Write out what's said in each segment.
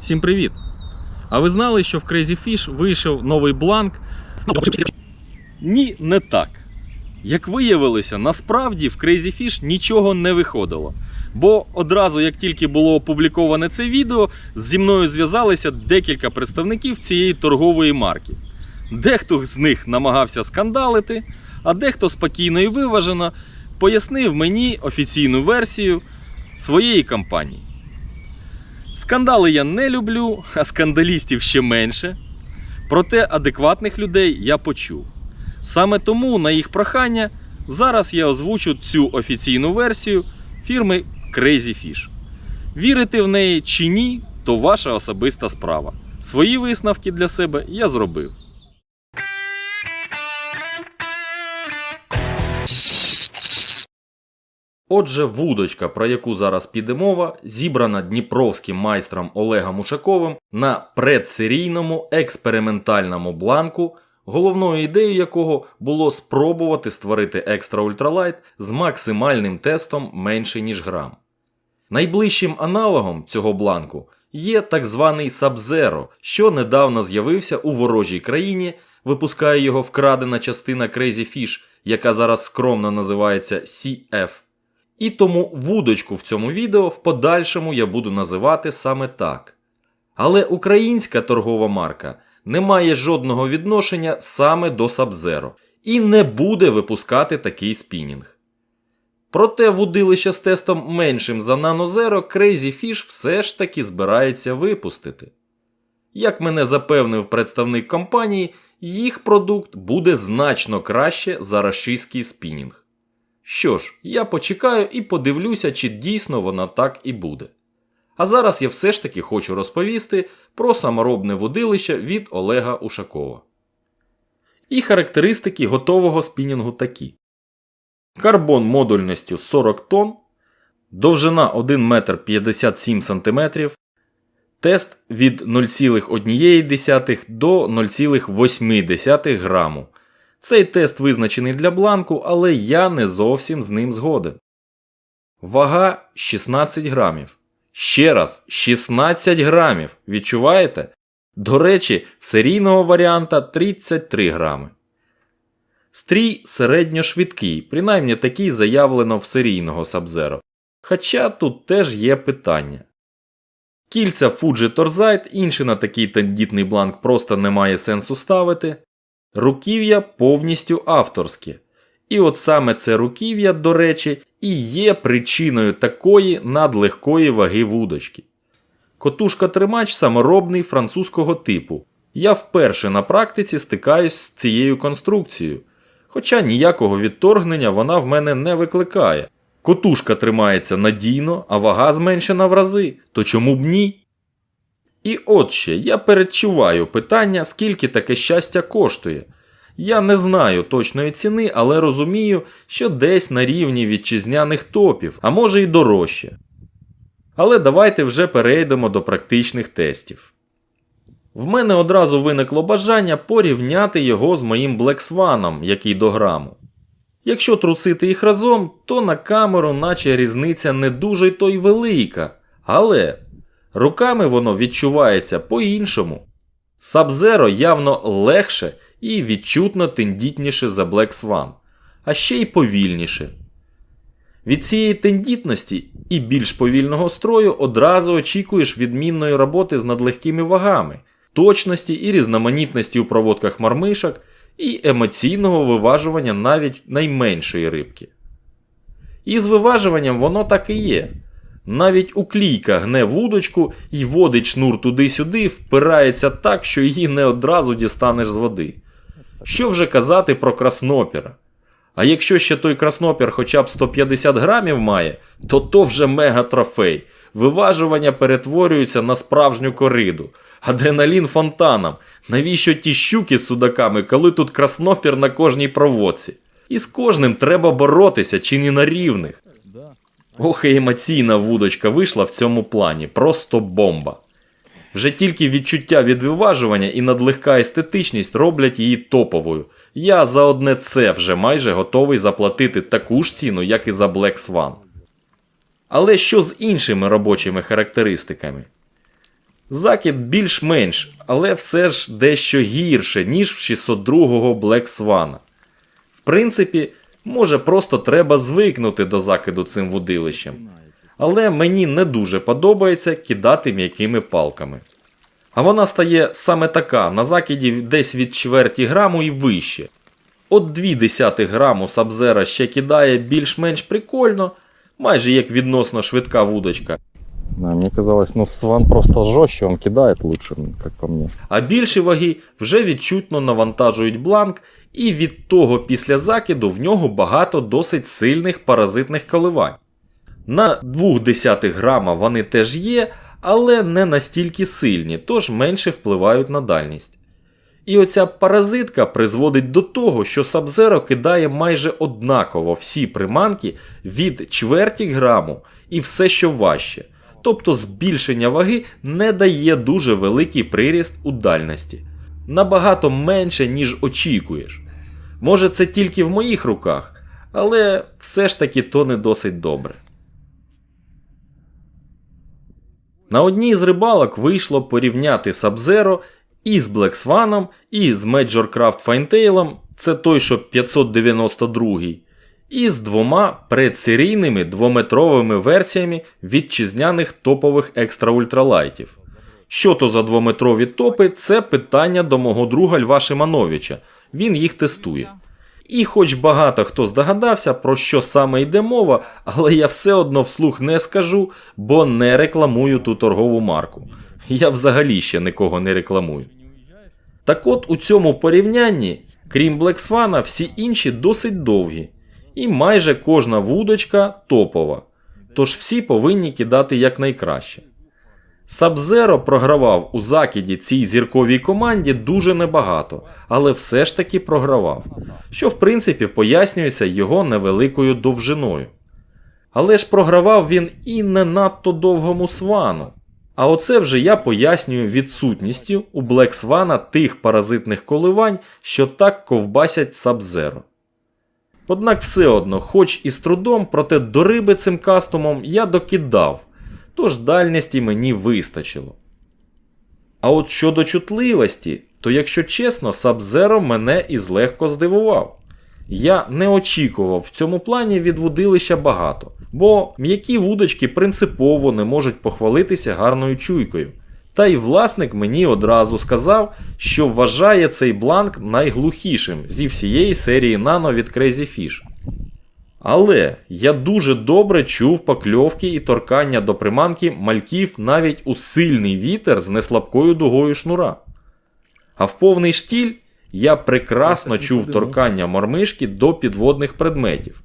Всім привіт! А ви знали, що в Crazy Fish вийшов новий бланк? Ні, не так. Як виявилося, насправді в Crazy Fish нічого не виходило. Бо одразу, як тільки було опубліковане це відео, зі мною зв'язалися декілька представників цієї торгової марки. Дехто з них намагався скандалити, а дехто спокійно і виважено пояснив мені офіційну версію своєї кампанії. Скандали я не люблю, а скандалістів ще менше. Проте адекватних людей я почув. Саме тому, на їх прохання, зараз я озвучу цю офіційну версію фірми Crazy Fish. Вірити в неї чи ні, то ваша особиста справа. Свої висновки для себе я зробив. Отже, вудочка, про яку зараз піде мова, зібрана дніпровським майстром Олегом Ушаковим на предсерійному експериментальному бланку, головною ідеєю якого було спробувати створити екстра ультралайт з максимальним тестом менше ніж грам. Найближчим аналогом цього бланку є так званий Sub-Zero, що недавно з'явився у ворожій країні, випускає його вкрадена частина Crazy Fish, яка зараз скромно називається CF. І тому вудочку в цьому відео в подальшому я буду називати саме так. Але українська торгова марка не має жодного відношення саме до Sub-Zero і не буде випускати такий спінінг. Проте вудилище з тестом меншим за Zero Crazy Fish все ж таки збирається випустити. Як мене запевнив представник компанії, їх продукт буде значно краще за рашистський спінінг. Що ж, я почекаю і подивлюся, чи дійсно вона так і буде. А зараз я все ж таки хочу розповісти про саморобне водилище від Олега Ушакова. І характеристики готового спінінгу такі: карбон модульністю 40 тонн, довжина 1 метр 57 см, тест від 0,1 до 0,8 граму. Цей тест визначений для бланку, але я не зовсім з ним згоден. Вага 16 грамів. Ще раз, 16 грамів. Відчуваєте? До речі, серійного варіанта 33 грами. Стрій середньошвидкий, принаймні такий заявлено в серійного Sub-Zero. Хоча тут теж є питання. Кільця Fuji Torzite, інший на такий тендітний бланк просто немає сенсу ставити. Руків'я повністю авторське. І от саме це руків'я, до речі, і є причиною такої надлегкої ваги вудочки. Котушка тримач саморобний французького типу. Я вперше на практиці стикаюсь з цією конструкцією, хоча ніякого відторгнення вона в мене не викликає. Котушка тримається надійно, а вага зменшена в рази, то чому б ні? І от ще я передчуваю питання, скільки таке щастя коштує. Я не знаю точної ціни, але розумію, що десь на рівні вітчизняних топів, а може й дорожче. Але давайте вже перейдемо до практичних тестів. В мене одразу виникло бажання порівняти його з моїм Swan, який до граму. Якщо трусити їх разом, то на камеру, наче різниця не дуже то й велика. Але руками воно відчувається по-іншому. Sub-Zero явно легше і відчутно тендітніше за Black Swan, а ще й повільніше. Від цієї тендітності і більш повільного строю одразу очікуєш відмінної роботи з надлегкими вагами, точності і різноманітності у проводках мармишок і емоційного виважування навіть найменшої рибки. І з виважуванням воно так і є. Навіть уклійка гне вудочку і водить шнур туди-сюди, впирається так, що її не одразу дістанеш з води. Що вже казати про краснопіра? А якщо ще той краснопір хоча б 150 грамів має, то то вже мега трофей. Виважування перетворюються на справжню кориду. Адреналін фонтаном. Навіщо ті щуки з судаками, коли тут краснопір на кожній проводці? І з кожним треба боротися чи не на рівних. Ох, і емоційна вудочка вийшла в цьому плані, просто бомба. Вже тільки відчуття від виважування і надлегка естетичність роблять її топовою. Я за одне це вже майже готовий заплатити таку ж ціну, як і за Black Swan. Але що з іншими робочими характеристиками? Закид більш-менш, але все ж дещо гірше, ніж в 602-го Black Swan. В принципі, може просто треба звикнути до закиду цим вудилищем. Але мені не дуже подобається кидати м'якими палками. А вона стає саме така, на закиді десь від чверті граму і вище. От 0,2 граму Сабзера ще кидає більш-менш прикольно, майже як відносно швидка вудочка. Да, мне казалось, ну Сван просто жестче, он кидает лучше, как по мне. А більші ваги вже відчутно навантажують бланк, і від того після закиду в нього багато досить сильних паразитних коливань. На 0,2 грама вони теж є, але не настільки сильні, тож менше впливають на дальність. І оця паразитка призводить до того, що Сабзеро кидає майже однаково всі приманки від чверті граму і все, що важче. Тобто збільшення ваги не дає дуже великий приріст у дальності. Набагато менше, ніж очікуєш. Може, це тільки в моїх руках, але все ж таки то не досить добре. На одній з рибалок вийшло порівняти Sub-Zero і з Black Swan, і з Major Craft Finetail, це той, що 592, і з двома предсерійними двометровими версіями вітчизняних топових екстра ультралайтів. Що то за двометрові топи, це питання до мого друга Льва Шимановича. Він їх тестує. І хоч багато хто здогадався, про що саме йде мова, але я все одно вслух не скажу, бо не рекламую ту торгову марку. Я взагалі ще нікого не рекламую. Так от у цьому порівнянні, крім Black Swan, всі інші досить довгі, і майже кожна вудочка топова. Тож всі повинні кидати якнайкраще. Сабзеро програвав у закиді цій зірковій команді дуже небагато, але все ж таки програвав, що в принципі пояснюється його невеликою довжиною. Але ж програвав він і не надто довгому свану. А оце вже я пояснюю відсутністю у Black Swan тих паразитних коливань, що так ковбасять Сабзеро. Однак все одно, хоч і з трудом, проте до риби цим кастомом я докидав, тож дальності мені вистачило. А от щодо чутливості, то якщо чесно, Сабзеро мене і злегко здивував. Я не очікував в цьому плані від вудилища багато, бо м'які вудочки принципово не можуть похвалитися гарною чуйкою. Та й власник мені одразу сказав, що вважає цей бланк найглухішим зі всієї серії Nano від Crazy Fish. Але я дуже добре чув покльовки і торкання до приманки мальків навіть у сильний вітер з неслабкою дугою шнура. А в повний штіль я прекрасно чув торкання мормишки до підводних предметів.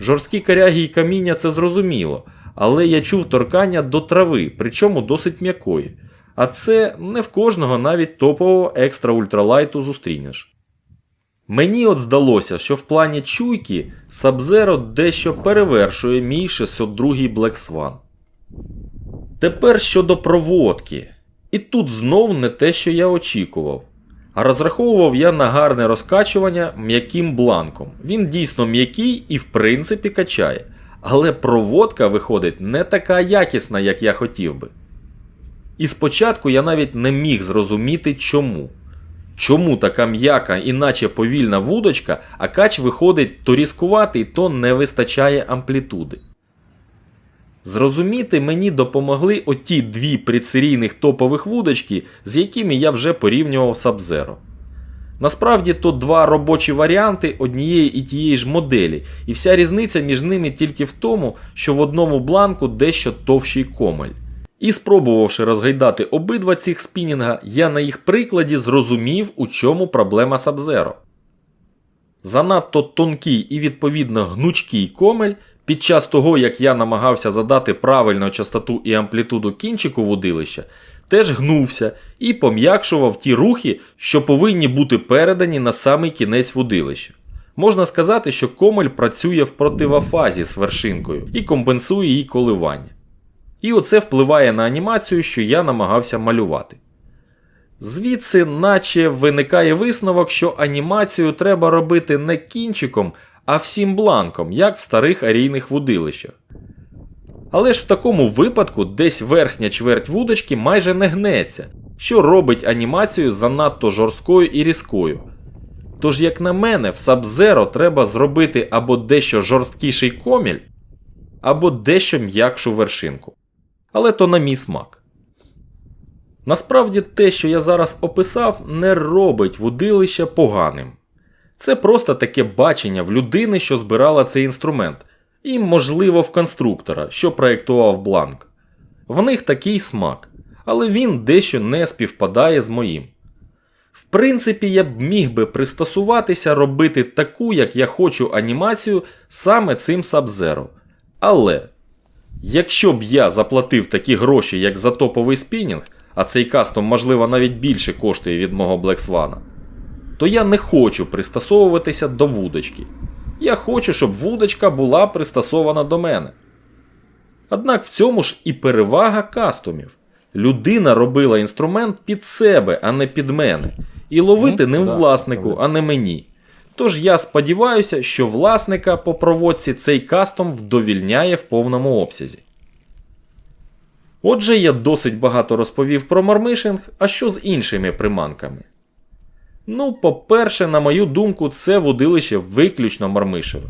Жорсткі коряги і каміння це зрозуміло, але я чув торкання до трави, причому досить м'якої. А це не в кожного навіть топового екстра ультралайту зустрінеш. Мені от здалося, що в плані чуйки Sub-Zero дещо перевершує мій 602 Black Swan. Тепер щодо проводки. І тут знов не те, що я очікував. А розраховував я на гарне розкачування м'яким бланком. Він дійсно м'який і в принципі качає. Але проводка виходить не така якісна, як я хотів би. І спочатку я навіть не міг зрозуміти чому. Чому така м'яка, іначе повільна вудочка, а кач виходить то різкуватий, то не вистачає амплітуди. Зрозуміти мені допомогли оті дві прицерійних топових вудочки, з якими я вже порівнював Sub-Zero. Насправді то два робочі варіанти однієї і тієї ж моделі, і вся різниця між ними тільки в тому, що в одному бланку дещо товщий комель. І спробувавши розгайдати обидва цих спінінга, я на їх прикладі зрозумів, у чому проблема Sub-Zero. Занадто тонкий і відповідно гнучкий комель під час того, як я намагався задати правильну частоту і амплітуду кінчику вудилища, теж гнувся і пом'якшував ті рухи, що повинні бути передані на самий кінець вудилища. Можна сказати, що комель працює в противофазі з вершинкою і компенсує її коливання. І оце впливає на анімацію, що я намагався малювати. Звідси, наче виникає висновок, що анімацію треба робити не кінчиком, а всім бланком, як в старих арійних вудилищах. Але ж в такому випадку десь верхня чверть вудочки майже не гнеться, що робить анімацію занадто жорсткою і різкою. Тож, як на мене, в Sub-Zero треба зробити або дещо жорсткіший коміль, або дещо м'якшу вершинку. Але то на мій смак. Насправді те, що я зараз описав, не робить вудилище поганим. Це просто таке бачення в людини, що збирала цей інструмент, і, можливо, в конструктора, що проєктував бланк. В них такий смак, але він дещо не співпадає з моїм. В принципі, я б міг би пристосуватися робити таку, як я хочу анімацію саме цим Sub-Zero. Але якщо б я заплатив такі гроші, як за топовий спінінг, а цей кастом, можливо, навіть більше коштує від мого Swan, то я не хочу пристосовуватися до вудочки. Я хочу, щоб вудочка була пристосована до мене. Однак в цьому ж і перевага кастомів. Людина робила інструмент під себе, а не під мене. І ловити Ну, не власнику, а не мені. Тож я сподіваюся, що власника по проводці цей кастом вдовільняє в повному обсязі. Отже, я досить багато розповів про мармишинг, а що з іншими приманками? Ну, по-перше, на мою думку, це водилище виключно мармишеве.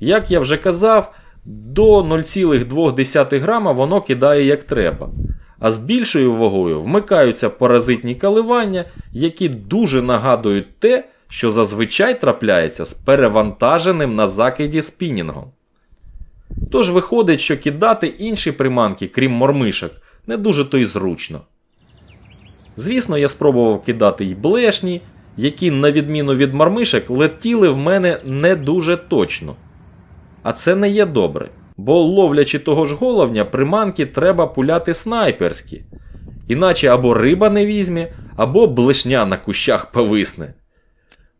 Як я вже казав, до 0,2 грама воно кидає як треба. А з більшою вагою вмикаються паразитні коливання, які дуже нагадують те, що зазвичай трапляється з перевантаженим на закиді спінінгом. Тож виходить, що кидати інші приманки, крім мормишок, не дуже то й зручно. Звісно, я спробував кидати й блешні, які, на відміну від мармишек, летіли в мене не дуже точно. А це не є добре, бо ловлячи того ж головня, приманки треба пуляти снайперські. Іначе або риба не візьме, або блешня на кущах повисне.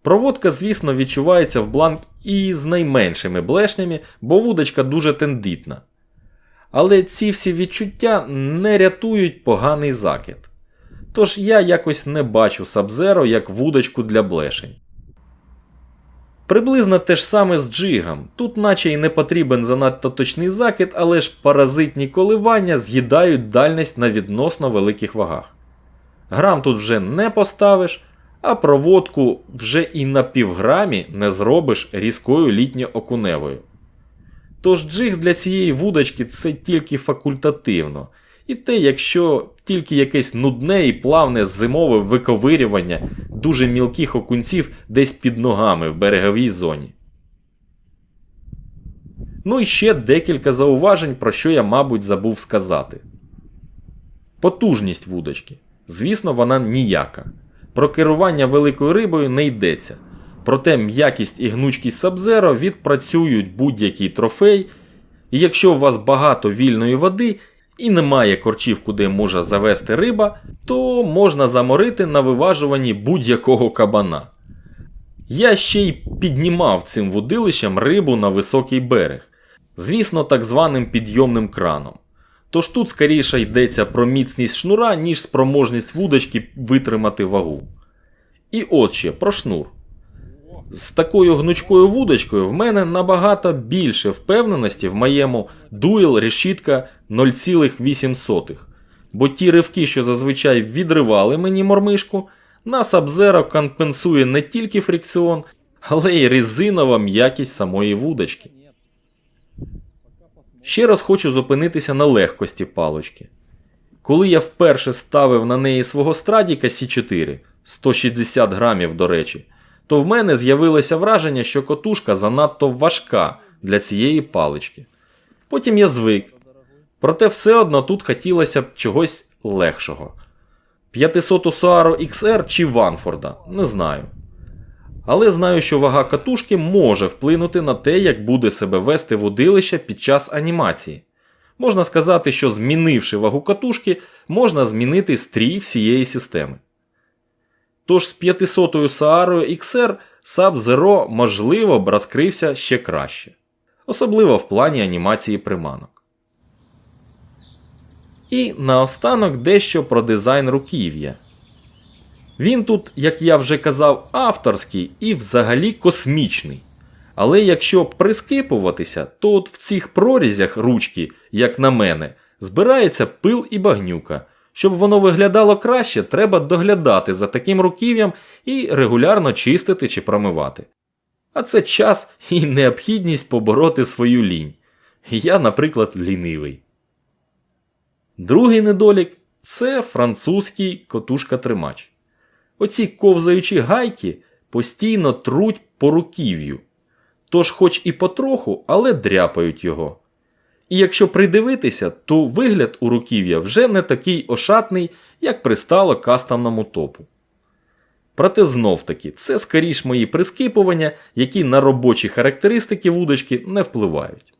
Проводка, звісно, відчувається в бланк і з найменшими блешнями, бо вудочка дуже тендитна. Але ці всі відчуття не рятують поганий закид. Тож я якось не бачу Сабзеро як вудочку для блешень. Приблизно те ж саме з джигом. Тут наче й не потрібен занадто точний закид, але ж паразитні коливання з'їдають дальність на відносно великих вагах. Грам тут вже не поставиш, а проводку вже і на півграмі не зробиш різкою літньо-окуневою. Тож джиг для цієї вудочки це тільки факультативно. І те, якщо тільки якесь нудне і плавне зимове виковирювання дуже мілких окунців десь під ногами в береговій зоні. Ну і ще декілька зауважень, про що я, мабуть, забув сказати. Потужність вудочки. Звісно, вона ніяка. Про керування великою рибою не йдеться. Проте м'якість і гнучкість Сабзеро відпрацюють будь-який трофей, і якщо у вас багато вільної води і немає корчів, куди може завести риба, то можна заморити на виважуванні будь-якого кабана. Я ще й піднімав цим вудилищем рибу на високий берег, звісно, так званим підйомним краном. Тож тут скоріше йдеться про міцність шнура, ніж спроможність вудочки витримати вагу. І от ще про шнур. З такою гнучкою вудочкою в мене набагато більше впевненості в моєму дуел решітка 0,8. Бо ті ривки, що зазвичай відривали мені мормишку, на Сабзеро компенсує не тільки фрикціон, але й резинова м'якість самої вудочки. Ще раз хочу зупинитися на легкості палочки. Коли я вперше ставив на неї свого страдіка Сі4, 160 грамів, до речі, то в мене з'явилося враження, що котушка занадто важка для цієї палички. Потім я звик. Проте все одно тут хотілося б чогось легшого. 500 Suaro XR чи Ванфорда, не знаю. Але знаю, що вага катушки може вплинути на те, як буде себе вести водилище під час анімації. Можна сказати, що змінивши вагу катушки, можна змінити стрій всієї системи. Тож з 500 Saaro XR Sub-Zero можливо б розкрився ще краще, особливо в плані анімації приманок. І наостанок дещо про дизайн руків'я. Він тут, як я вже казав, авторський і взагалі космічний. Але якщо прискипуватися, то от в цих прорізях ручки, як на мене, збирається пил і багнюка. Щоб воно виглядало краще, треба доглядати за таким руків'ям і регулярно чистити чи промивати. А це час і необхідність побороти свою лінь. Я, наприклад, лінивий. Другий недолік це французький котушка-тримач. Оці ковзаючі гайки постійно труть по руків'ю. Тож, хоч і потроху, але дряпають його. І якщо придивитися, то вигляд у руків'я вже не такий ошатний, як пристало кастомному топу. Проте знов таки, це скоріш мої прискипування, які на робочі характеристики вудочки не впливають.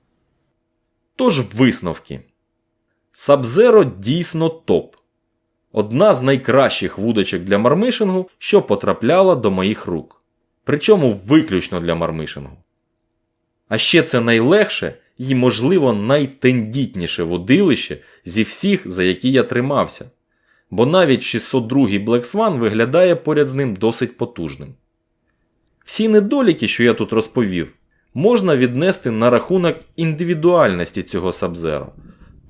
Тож висновки. Sub-Zero дійсно топ. Одна з найкращих вудочок для мармишингу, що потрапляла до моїх рук. Причому виключно для мармишингу. А ще це найлегше і, можливо, найтендітніше водилище зі всіх, за які я тримався. Бо навіть 602-й Black Swan виглядає поряд з ним досить потужним. Всі недоліки, що я тут розповів, можна віднести на рахунок індивідуальності цього Sub-Zero.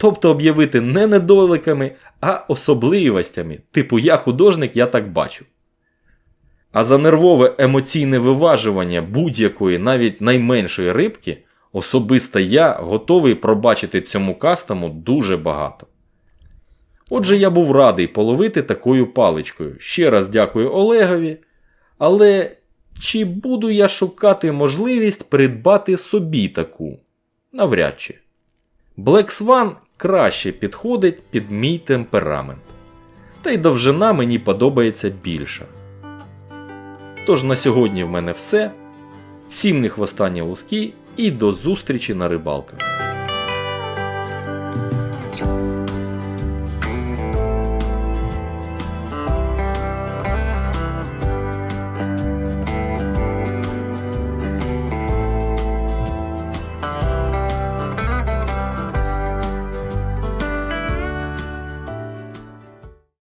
Тобто об'явити не недоликами, а особливостями, типу я художник, я так бачу. А за нервове емоційне виважування будь-якої, навіть найменшої рибки, особисто я готовий пробачити цьому кастому дуже багато. Отже, я був радий половити такою паличкою. Ще раз дякую Олегові. Але чи буду я шукати можливість придбати собі таку? Навряд чи. Black Swan краще підходить під мій темперамент. Та й довжина мені подобається більша. Тож на сьогодні в мене все. Всім не хвостання луски і до зустрічі на рибалках.